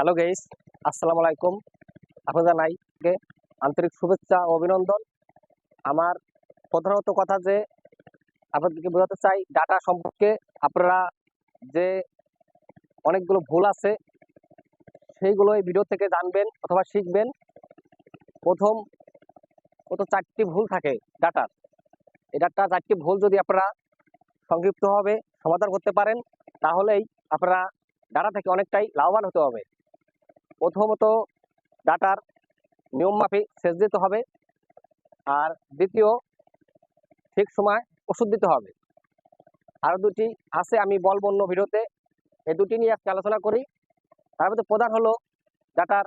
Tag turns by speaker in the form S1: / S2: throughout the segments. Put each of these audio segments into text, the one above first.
S1: Hello guys আসসালামু আলাইকুম আপনাদের জানাই আন্তরিক শুভেচ্ছা ও অভিনন্দন আমার প্রধানত কথা যে আপনাদেরকে বোঝাতে চাই ডাটা সম্পর্কে আপনারা যে অনেকগুলো ভুল আছে, সেইগুলো এই ভিডিও থেকে জানবেন অথবা শিখবেন। প্রথম কত চারটি ভুল থাকে ডাটার এই ডাটা চারটি ভুল যদি আপনারা সংক্ষিপ্তভাবে সমাধান করতে পারেন, তাহলেই আপনারা ডাটা থেকে অনেকটাই লাভবান হতে হবে। প্রথমত ডাটার নিয়ম মাফিক সেচ দিতে হবে আর দ্বিতীয়, ঠিক সময় ওষুধ দিতে হবে। আরও দুটি আছে আমি বলব অন্য ভিডিওতে। এই দুটি নিয়ে আজকে আলোচনা করি। তার মধ্যে প্রধান হলো ডাটার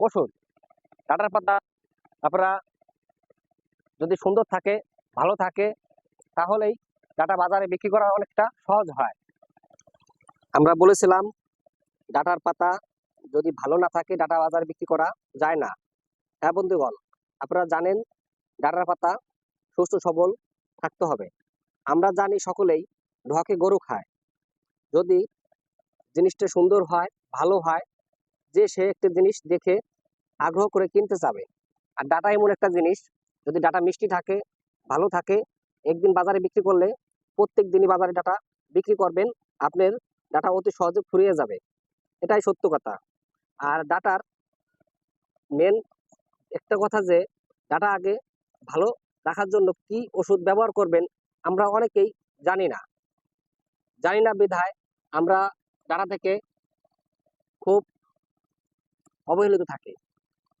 S1: ওষুধ। ডাটার পাতা আপনারা যদি সুন্দর থাকে, ভালো থাকে, তাহলেই ডাটা বাজারে বিক্রি করা অনেকটা সহজ হয়। আমরা বলেছিলাম, ডাটার পাতা যদি ভালো না থাকে ডাটা বাজারে বিক্রি করা যায় না। হ্যাঁ বন্ধুগণ, আপনারা জানেন ডাটার পাতা সুস্থ সবল থাকতে হবে। আমরা জানি সকলেই ঢকে গরু খায়। যদি জিনিসটা সুন্দর হয়, ভালো হয়, যে সে একটা জিনিস দেখে আগ্রহ করে কিনতে যাবে। আর ডাটা এমন একটা জিনিস, যদি ডাটা মিষ্টি থাকে, ভালো থাকে, একদিন বাজারে বিক্রি করলে প্রত্যেক দিনই বাজারে ডাটা বিক্রি করবেন, আপনার ডাটা অতি সহজে ফুরিয়ে যাবে। এটাই সত্য কথা। আর ডাটার মেন একটা কথা যে, ডাটা আগে ভালো রাখার জন্য কি ওষুধ ব্যবহার করবেন আমরা অনেকেই জানি না। জানি না বিধায় আমরা ডাটা থেকে খুব অবহেলিত থাকি।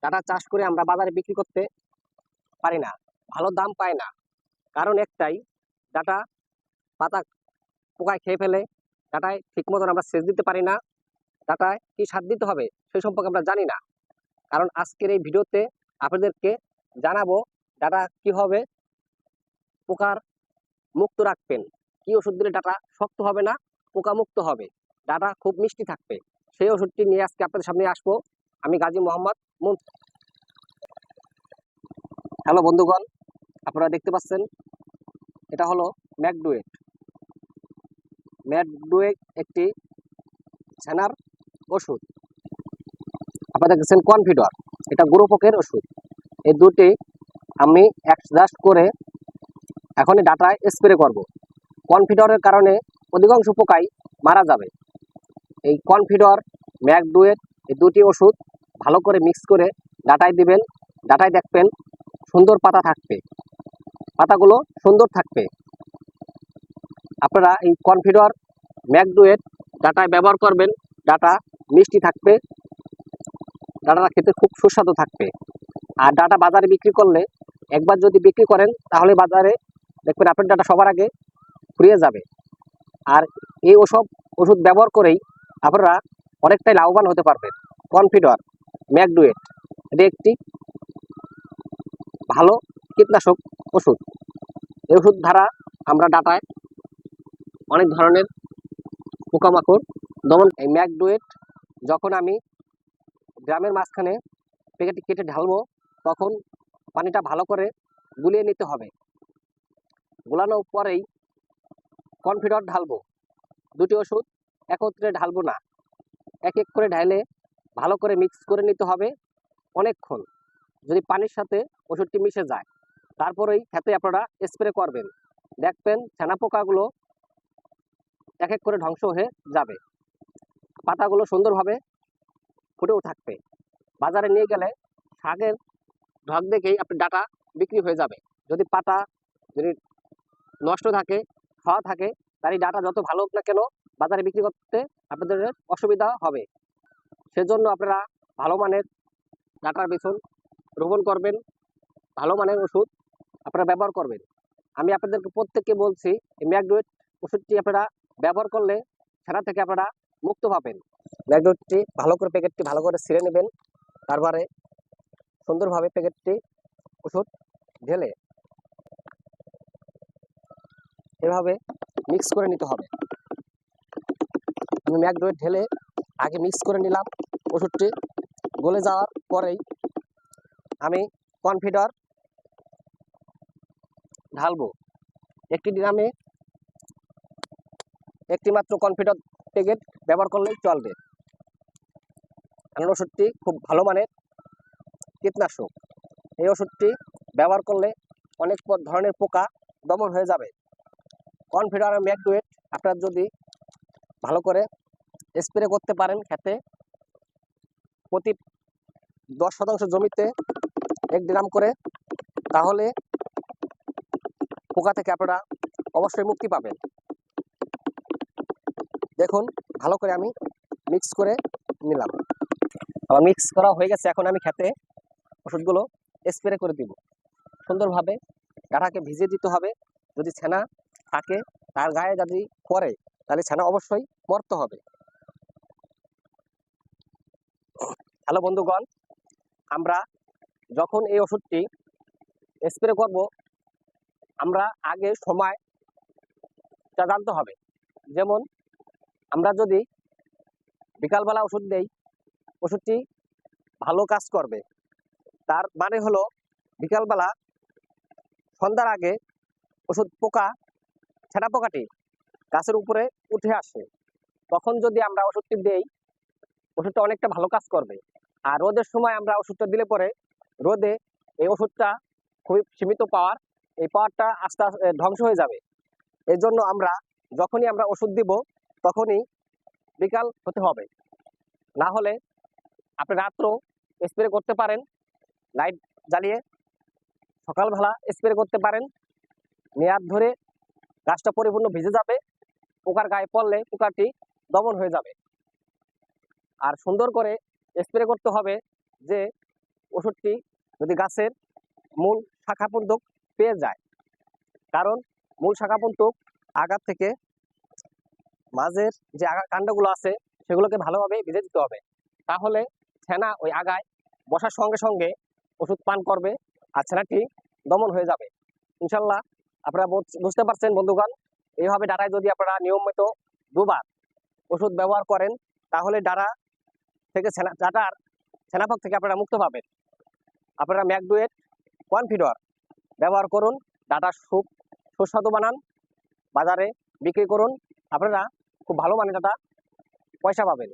S1: ডাটা চাষ করে আমরা বাজারে বিক্রি করতে পারি না, ভালো দাম পাই না। কারণ একটাই, ডাটা পাতা পোকায় খেয়ে ফেলে, ডাটায় ঠিক মতন আমরা সেচ দিতে পারি না। ডাটায় কি সার দিতে হবে সেই সম্পর্কে আমরা জানি না। কারণ আজকের এই ভিডিওতে আপনাদেরকে জানাব ডাটা কি হবে, পোকার মুক্ত রাখবেন, কি ওষুধ দিলে ডাটা শক্ত হবে না, পোকা মুক্ত হবে, ডাটা খুব মিষ্টি থাকবে। সেই ওষুধটি নিয়ে আজকে আপনাদের সামনে আসব। আমি গাজী মোহাম্মদ মুন হ্যালো বন্ধুগণ, আপনারা দেখতে পাচ্ছেন, এটা হলো ম্যাকডুয়েট। ম্যাকডুয়েট একটি ছানার ওষুধ। আপনারা দেখছেন কনফিডর, এটা গ্রুপকের ওষুধ। এই দুটি আমি অ্যাডজাস্ট করে এখন ডাটায় স্প্রে করব। কনফিডরের কারণে অধিকাংশ পোকাই মারা যাবে। এই কনফিডর ম্যাকডুয়েট এই দুটি ওষুধ ভালো করে মিক্স করে ডাটায় দিবেন ডাটায় দেখবেন, সুন্দর পাতা থাকবে। পাতাগুলো সুন্দর থাকবে। আপনারা এই কনফিডর ম্যাকডুয়েট ডাটায় ব্যবহার করবেন ডাটা মিষ্টি থাকবে, ডাটাটা খেতে খুব সুস্বাদু থাকবে। আর ডাটা বাজারে বিক্রি করলে, একবার যদি বিক্রি করেন, তাহলে বাজারে দেখবেন আপনার ডাটা সবার আগে ফুরিয়ে যাবে। আর এই ওসব ওষুধ ব্যবহার করেই আপনারা অনেকটাই লাভবান হতে পারবেন। কনফিডর, ম্যাকডুয়েট, এটি একটি ভালো কীটনাশক ওষুধ। এই ওষুধ দ্বারা আমরা ডাটায় অনেক ধরনের পোকামাকড় দমন এই ম্যাকডুয়েট যখন আমি গ্রামের মাঝখানে প্যাকেটটি কেটে ঢালবো, তখন পানিটা ভালো করে গুলিয়ে নিতে হবে। গোলানোর পরেই কনফিডর ঢালবো। দুটি ওষুধ একত্রে ঢালবো না। এক এক করে ঢালে ভালো করে মিক্স করে নিতে হবে অনেকক্ষণ, যদি পানির সাথে ওষুধটি মিশে যায়। তারপরেই খেতে আপনারা স্প্রে করবেন। দেখবেন ছানা পোকাগুলো এক এক করে ধ্বংস হয়ে যাবে। পাতাগুলো সুন্দরভাবে ফুটেও থাকবে। বাজারে নিয়ে গেলে শাকের ঢক দেখেই আপনি ডাটা বিক্রি হয়ে যাবে। যদি পাতা যদি নষ্ট থাকে, খাওয়া থাকে তার এই ডাটা যত ভালো হোক না কেন বাজারে বিক্রি করতে আপনাদের অসুবিধা হবে। সেজন্য আপনারা ভালো মানের ডাটার বেসন রোপণ করবেন, ভালো মানের ওষুধ আপনারা ব্যবহার করবেন। আমি আপনাদেরকে প্রত্যেককে বলছি, এই ম্যাকডোয়েট ওষুধটি আপনারা ব্যবহার করলে সেটা থেকে আপনারা মুক্ত পাবেন। ম্যাকডোয়েটটি ভালো করে প্যাকেটটি ভালো করে ছিঁড়ে নেবেন। তারপরে সুন্দরভাবে প্যাকেটটি ওষুধ ঢেলে এভাবে মিক্স করে নিতে হবে। আমি ম্যাকডোয়েট ঢেলে আগে মিক্স করে নিলাম ওষুধটি। গলে যাওয়ার পরেই আমি কনফিডার ঢালবো। একটি ড্রামে একটি মাত্র কনফিডর প্যাকেট ব্যবহার করলেই চলবে। ওষুধটি খুব ভালো মানের কীটনাশক। এই ওষুধটি ব্যবহার করলে অনেক ধরনের পোকা দমন হয়ে যাবে। কনফিডার ম্যাকডুয়েট আপনারা যদি ভালো করে স্প্রে করতে পারেন খেতে, প্রতি দশ শতাংশ জমিতে এক গ্রাম করে, তাহলে পোকা থেকে আপনারা অবশ্যই মুক্তি পাবেন। দেখুন, ভালো করে আমি মিক্স করে নিলাম। আমার মিক্স করা হয়ে গেছে, এখন আমি খেতে ওষুধগুলো স্প্রে করে দিব। সুন্দরভাবে ডাটাকে ভিজিয়ে দিতে হবে। যদি ছানা থাকে, তার গায়ে যদি পরে তাহলে ছানা অবশ্যই মরতে হবে। হ্যালো বন্ধুগণ, আমরা যখন এই ওষুধটি স্প্রে করব, আমরা আগে সময়টা জানতে হবে। যেমন আমরা যদি বিকালবেলা ওষুধ দেই, ওষুধটি ভালো কাজ করবে। তার মানে হলো, বিকালবেলা সন্ধ্যার আগে ওষুধ পোকা, ছেঁড়া পোকাটি গাছের উপরে উঠে আসে। তখন যদি আমরা ওষুধটি দেই, ওষুধটা অনেকটা ভালো কাজ করবে। আর রোদের সময় আমরা ওষুধটা দিলে পরে রোদে এই ওষুধটা খুবই সীমিত পাওয়ার, এই পাওয়ারটা আস্তে আস্তে ধ্বংস হয়ে যাবে। এই জন্য আমরা যখনই আমরা ওষুধ দিব তখনই বিকাল হতে হবে। না হলে আপনি রাত্র স্প্রে করতে পারেন লাইট জ্বালিয়ে সকালবেলা স্প্রে করতে পারেন। মেয়াদ ধরে গাছটা পরিপূর্ণ ভিজে যাবে, পোকার গায়ে পড়লে পোকাটি দমন হয়ে যাবে। আর সুন্দর করে স্প্রে করতে হবে যে ওষুধটি যদি গাছের মূল শাখা পর্যন্ত পেয়ে যায়। কারণ মূল শাখা পর্যন্ত আগার থেকে মাঝের যে আগা কাণ্ডগুলো আছে, সেগুলোকে ভালোভাবে ভিজে দিতে হবে। তাহলে ছানা ওই আগায় বসার সঙ্গে সঙ্গে ওষুধ পান করবে আর ছানাটি দমন হয়ে যাবে। ইনশাল্লাহ আপনারা বুঝতে পারছেন বন্ধুগণ, এইভাবে ডাটায় যদি আপনারা নিয়মিত দুবার ওষুধ ব্যবহার করেন, তাহলে ডাটা থেকে ছানা, ডাটার ছানাপক থেকে আপনারা মুক্ত পাবেন। আপনারা ম্যাকডুয়েট কনফিডর ব্যবহার করুন ডাটা সুপ সুস্বাদু বানান, বাজারে বিক্রি করুন। আপনারা খুব ভালো মানে দাদা পয়সা পাবেন।